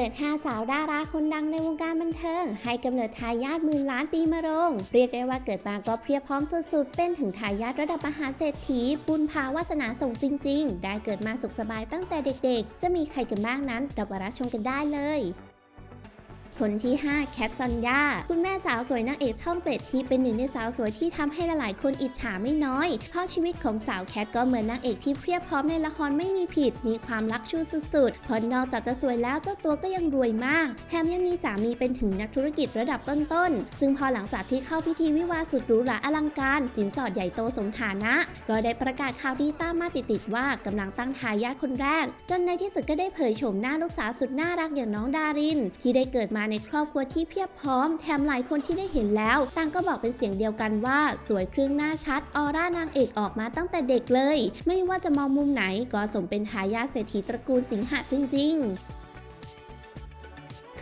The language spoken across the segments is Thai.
ปิด 5 สาวดาราคนดังในวงการบันเทิง ให้กำเนิดทายาทหมื่นล้านปีมะโรง เรียกได้ว่าเกิดมาก็เพียบพร้อมสุดๆ เป็นถึงทายาทระดับมหาเศรษฐี บุญพาวาสนาส่งจริง ๆ ได้เกิดมาสุขสบายตั้งแต่เด็กๆ จะมีใครกันบ้างนั้นเรามารับชมกันได้เลย คนที่ 5 แคทซอนยาคุณแม่สาวสวยนางเอกช่องเจ็ดที่เป็นหนึ่งในสาวสวยที่ทำให้หลายๆ คนอิจฉาไม่น้อย เพราะชีวิตของสาวแคทก็เหมือนนางเอกที่เพียบพร้อมในละครไม่มีผิด มีความรักชูสุดๆ เพราะนอกจากจะสวยแล้วเจ้าตัวก็ยังรวยมาก แถมยังมีสามีเป็นถึงนักธุรกิจระดับต้นๆ ซึ่งพอหลังจากที่เข้าพิธีวิวาสุดหรูหราอลังการ สินสอดใหญ่โตสมฐานะ ก็ได้ประกาศข่าวดีตามมาติดๆว่ากำลังตั้งทายาทคนแรก จนในที่สุดก็ได้เผยโฉมหน้าลูกสาวสุดน่ารักอย่างน้องดาริน ที่ได้เกิดมาในครอบครัวที่เพียบพร้อม แถมหลายคนที่ได้เห็นแล้ว ต่างก็บอกเป็นเสียงเดียวกันว่า สวยครึ่งหน้าชัด ออร่านางเอกออกมาตั้งแต่เด็กเลย ไม่ว่าจะมองมุมไหนก็สมเป็นทายาทเศรษฐีตระกูลสิงหะจริง ๆ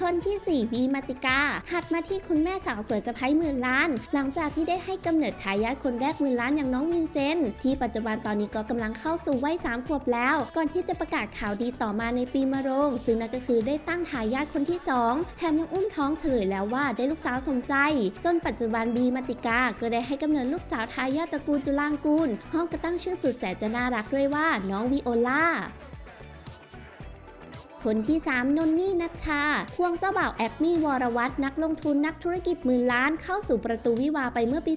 คนที่4วีมาติกาหัดมาที่คุณแม่สาวสวยสะพ้ายหมื่นล้าน หลังจากที่ได้ให้กำเนิดทายาทคนแรกหมื่นล้านอย่างน้องวินเซนต์ที่ปัจจุบันตอนนี้ก็กำลังเข้าสู่วัย3ขวบแล้ว ก่อนที่จะประกาศข่าวดีต่อมาในปีมะโรง ซึ่งนั่นก็คือได้ตั้งทายาทคนที่ 2 แถมยังอุ้มท้องเฉลยแล้วว่าได้ลูกสาวสมใจ จนปัจจุบันบีมาติกาก็ได้ให้กำเนิดลูกสาวทายาทตระกูลจุลางกูลพร้อมกับตั้งชื่อสุดแสนจะน่ารักด้วยว่าน้องวิโอลา คนที่3นนนี่นัชชา ควงเจ้าบ่าวแอคมี่วรวัตนักลงทุนนักธุรกิจหมื่นล้านเข้าสู่ประตูวิวาไปเมื่อปี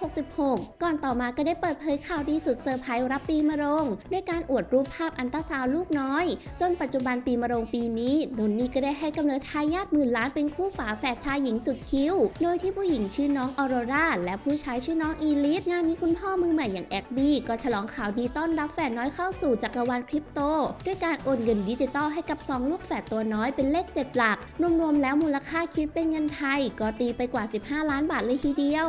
2566 ก่อนต่อมาก็ได้เปิดเผยข่าวดีสุดเซอร์ไพรส์รับปีมะโรงด้วยการอวดรูปภาพอันตราซาวลูกน้อย จนปัจจุบันปีมะโรงปีนี้นนนี่ก็ได้ให้กำเนิดทายาทหมื่นล้านเป็นคู่ฝาแฝดชายหญิงสุดคิ้ว โดยที่ผู้หญิงชื่อน้องออโรราและผู้ชายชื่อน้องอีลิสงานนี้คุณพ่อมือใหม่อย่างแอคบี้ก็ฉลองข่าวดีต้อนรับแฝดน้อยเข้าสู่จักรวาลคริปโต ด้วยการโอนเงินดิจิตอลให้กับสองลูกแฝดตัวน้อยเป็นเลข7หลัก รวมๆแล้วมูลค่าคิดเป็นเงินไทย ก็ตีไปกว่า 15 ล้านบาทเลยทีเดียว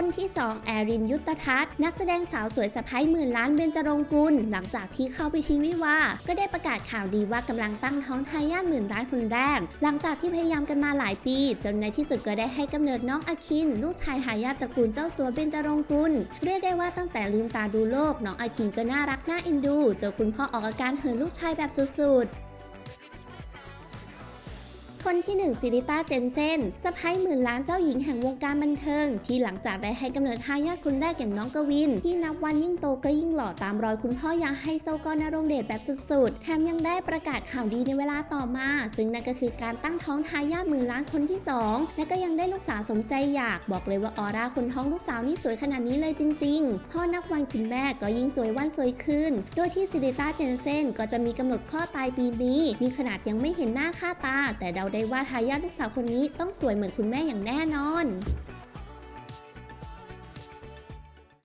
คนที่2แอรินยุตทัศน์นักแสดงสาวสวยสะพ้ายหมื่นล้านเบญจรงกุล หลังจากที่เข้าพิธีวิวา ก็ได้ประกาศข่าวดีว่ากำลังตั้งท้องทายาทหมื่นล้านคนแรก หลังจากที่พยายามกันมาหลายปี จนในที่สุดก็ได้ให้กำเนิดน้องอคิน ลูกชายหายาทตระกูลเจ้าสัวเบญจรงกุล เรียกได้ว่าตั้งแต่ลืมตาดูโลกน้องอคินก็น่ารักน่าเอ็นดูจนคุณพ่อออกอาการเหินลูกชายแบบสุดๆ คนที่ 1 ซิริต้าเจนเซนสะพ้ายหมื่นล้านเจ้าหญิงแห่งวงการบันเทิง ที่หลังจากได้ให้กำเนิดทายาทคนแรกอย่างน้องกวิน ที่นับวันยิ่งโตก็ยิ่งหล่อตามรอยคุณพ่ออย่างไฮโซกรนรงเดชแบบสุดๆ แถมยังได้ประกาศข่าวดีในเวลาต่อมา ซึ่งนั่นก็คือการตั้งท้องทายาทหมื่นล้านคนที่ 2 และก็ยังได้ลูกสาวสมใจอยาก บอกเลยว่าออร่าคนท้องลูกสาวนี่สวยขนาดนี้เลยจริงๆ พ่อนับวันคุณแม่ก็ยิ่งสวยวันสวยขึ้น โดยที่ซิริต้าเจนเซนก็จะมีกำหนดคลอดปลายปีนี้ มีขนาดยังไม่เห็นหน้าค่าตา แต่เดาได้ว่าทายาทลูกสาวคนนี้ต้องสวยเหมือนคุณแม่อย่างแน่นอน